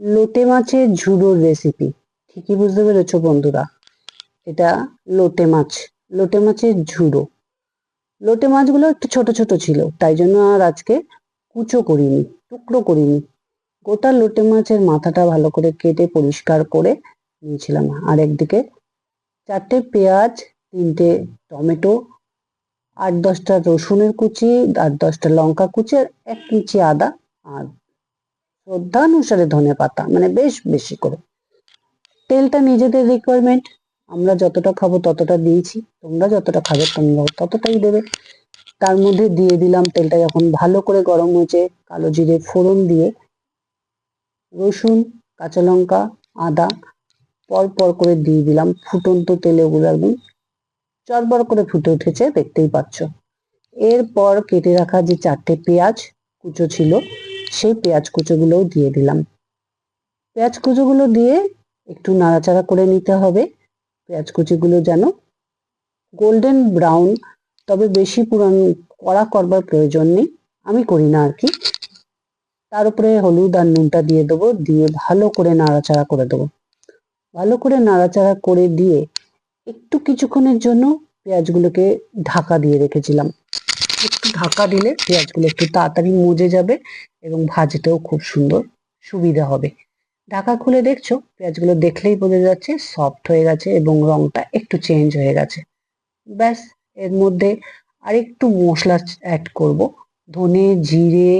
লোটে মাছের ঝুড়োর রেসিপি ঠিকই বুঝতে পেরেছ বন্ধুরা, এটা লোটে মাছ, লোটে মাছের ঝুড়ো। লোটে মাছগুলো একটু ছোট ছোট ছিল, তাই জন্য আর আজকে কুচো করিনি, টুকরো করিনি। গোটা লোটে মাছের মাথাটা ভালো করে কেটে পরিষ্কার করে নিয়েছিলাম। আর একদিকে চারটে পেঁয়াজ, তিনটে টমেটো, আট দশটা রসুনের কুচি, আট দশটা লঙ্কা কুচি, আর এক ইঞ্চি আদা আর শ্রদ্ধা অনুসারে ধনে পাতা মানে বেশ বেশি করে। তেলটা নিজেদের রিকোয়ারমেন্ট আমরা যতটা খাব ততটা দিয়েছি, তোমরা যতটা খাবে তোমরা ততটাই দেবে। তার মধ্যে দিয়ে দিলাম তেলটা যখন ভালো করে গরম হয়েছে, কালো জিরে ফোড়ন দিয়ে। রসুন, কাঁচা লঙ্কা, আদা, পর পর করে দিয়ে দিলাম ফুটন্ত তেলে ওগুলো একদম। চরবর করে ফুটে উঠেছে, দেখতেই পাচ্ছ। এরপর কেটে রাখা যে চারটে পেঁয়াজ কুচো ছিল সেই পেঁয়াজ কুচোগুলোও দিয়ে দিলাম। পেঁয়াজ কুচোগুলো দিয়ে একটু নাড়াচাড়া করে নিতে হবে। পেঁয়াজ কুচিগুলো যেন গোল্ডেন ব্রাউন, তবে বেশি পুরান, কড়া করবার প্রয়োজন নেই। আমি করি না আর কি। তার উপরে হলুদ আর নুনটা দিয়ে দেবো, দিয়ে ভালো করে নাড়াচাড়া করে দেবো। ভালো করে নাড়াচাড়া করে দিয়ে একটু কিছুক্ষণের জন্য পেঁয়াজগুলোকে ঢাকা দিয়ে রেখেছিলাম। ঢাকা দিলে পেঁয়াজগুলো একটু তাড়াতাড়ি মজে যাবে এবং ভাজতেও খুব সুন্দর সুবিধা হবে। ঢাকা খুলে দেখছ, পেঁয়াজগুলো দেখলেই বোঝা যাচ্ছে সফট হয়ে গেছে এবং রংটা একটু চেঞ্জ হয়ে গেছে। ব্যাস, এর মধ্যে আরেকটু মশলা অ্যাড করব। ধনে, জিরে,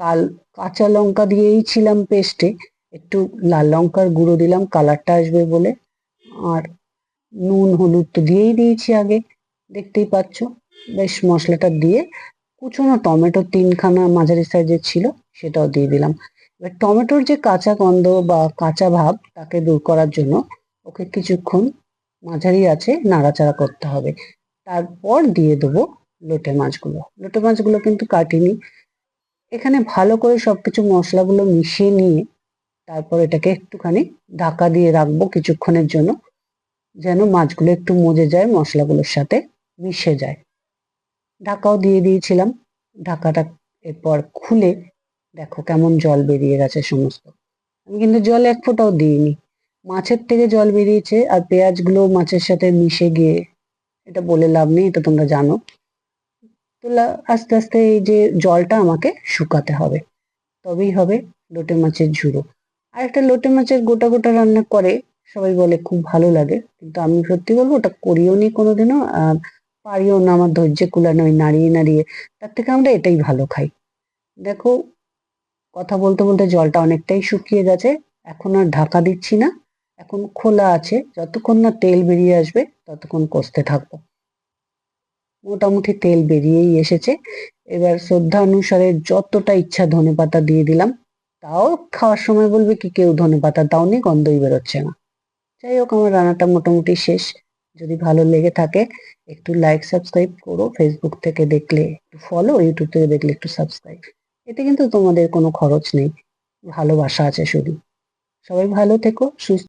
কাল, কাঁচা লঙ্কা দিয়েই ছিলাম পেস্টে একটু লাল লঙ্কার গুঁড়ো দিলাম কালারটা আসবে বলে। আর নুন, হলুদ তো দিয়েই দিয়েছি আগে। দেখতেই পাচ্ছ বেশ মশলাটা দিয়ে কুচনো টমেটো তিনখানা মাঝারি সাইজের ছিল, সেটাও দিয়ে দিলাম। এবার টমেটোর যে কাঁচা গন্ধ বা কাঁচা ভাব, তাকে দূর করার জন্য ওকে কিছুক্ষণ মাঝারি আছে নাড়াচাড়া করতে হবে। তারপর দিয়ে দেবো লোটে মাছগুলো। লোটে মাছগুলো কিন্তু কাটিনি। এখানে ভালো করে সবকিছু মশলাগুলো মিশিয়ে নিয়ে তারপর এটাকে একটুখানি ঢাকা দিয়ে রাখব কিছুক্ষণের জন্য, যেন মাছগুলো একটু মজে যায়, মশলাগুলোর সাথে মিশে যায়। ঢাকাও দিয়ে দিয়েছিলাম। ঢাকাটা এরপর খুলে দেখো কেমন জল বেরিয়ে গেছে সমস্ত। আমি কিন্তু জল এক ফোঁটাও দিইনি। মাছের থেকে জল বেরিয়েছে আর পেঁয়াজগুলো মাছের সাথে মিশে গিয়ে এটা বলে লাভ নেই, এটা তোমরা জানো। তো আস্তে আস্তে এই যে জলটা আমাকে শুকাতে হবে। তবেই হবে লোটে মাছের ঝুড়ো। আর একটা লোটে মাছের গোটা গোটা রান্না করে সবাই বলে খুব ভালো লাগে। কিন্তু আমি সত্যি বলব ওটা করিও নি কোনোদিনও। আর পারিও না, আমার ধৈর্য কুলানো ওই নাড়িয়ে নাড়িয়ে। তার থেকে আমরা এটাই ভালো খাই। দেখো, কথা বলতে বলতে জলটা অনেকটাই শুকিয়ে গেছে। এখন আর ঢাকা দিচ্ছি না। এখন খোলা আছে। যতক্ষণ না তেল বেরিয়ে আসবে, ততক্ষণ কষতে থাকব। মোটামুটি তেল বেরিয়েই এসেছে। এবার শ্রদ্ধা অনুসারে যতটা ইচ্ছা ধনে পাতা দিয়ে দিলাম। তাও খাওয়ার সময় বলবে কি, কেউ ধনে পাতা দাওনি, গন্ধই বেরোচ্ছে না। যাই হোক, আমার রান্নাটা মোটামুটি শেষ। যদি ভালো লেগে থাকে, একটু লাইক সাবস্ক্রাইব করো ফেসবুক থেকে দেখলে, একটু ফলো ইউটিউব থেকে দেখলে একটু সাবস্ক্রাইব এতে কিন্তু তোমাদের কোনো খরচ নেই। ভালোবাসা আছে শুধু। সবাই ভালো থেকো, সুস্থ